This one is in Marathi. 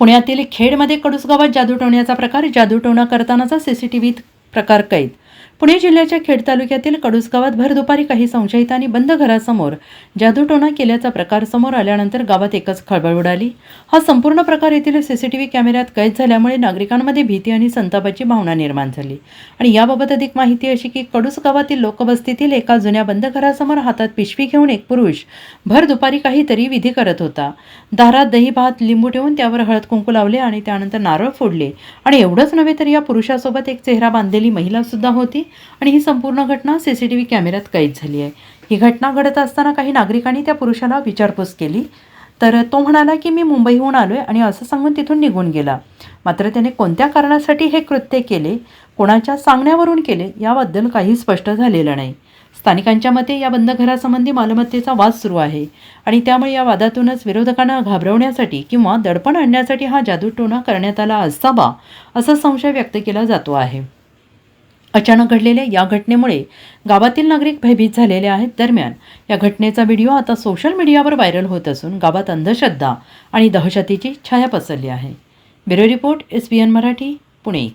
पुण्यातील खेडमध्ये कडूस गावात जादूटोण्याचा प्रकार जादूटोणा करतानाचा सीसीटीव्हीत प्रकार कैद पुणे जिल्ह्याच्या खेड तालुक्यातील कडूस गावात भर दुपारी काही संशयितांनी बंद घरासमोर जादूटोणा केल्याचा प्रकार समोर आल्यानंतर गावात एकच खळबळ उडाली. हा संपूर्ण प्रकार येथील सीसीटीव्ही कॅमेऱ्यात कैद झाल्यामुळे नागरिकांमध्ये भीती आणि संतापाची भावना निर्माण झाली. आणि याबाबत अधिक माहिती अशी की कडूस गावातील लोकवस्तीतील एका जुन्या बंद घरासमोर हातात पिशवी घेऊन एक पुरुष भर दुपारी काहीतरी विधी करत होता. दारात दही भात लिंबू ठेवून त्यावर हळद कुंकू लावले आणि त्यानंतर नारळ फोडले. आणि एवढंच नव्हे तर या पुरुषासोबत एक चेहरा बांधलेली महिला सुद्धा होती आणि ही संपूर्ण घटना सी सी टी व्ही कॅमेऱ्यात कैद झाली आहे. ही घटना घडत असताना काही नागरिकांनी त्या पुरुषाला विचारपूस केली. तर तो म्हणाला की मी मुंबईहून आलो आहे आणि असं सांगून तिथून निघून गेला. मात्र त्याने कोणत्या कारणासाठी हे कृत्य केले कोणाच्या सांगण्यावरून केले याबद्दल काही स्पष्ट झालेलं नाही. स्थानिकांच्या मते या बंद घरासंबंधी मालमत्तेचा वाद सुरू आहे आणि त्यामुळे या वादातूनच विरोधकांना घाबरवण्यासाठी किंवा दडपण आणण्यासाठी हा जादूटोणा करण्यात आला असावा असा संशय व्यक्त केला जातो आहे. अचानक घडलेल्या या घटनेमुळे गावातील नागरिक भयभीत झालेले आहेत. दरम्यान या घटनेचा व्हिडिओ आता सोशल मीडियावर व्हायरल होत असून गावात अंधश्रद्धा आणि दहशतीची छाया पसरली आहे. Bureau report S B N Marathi Pune.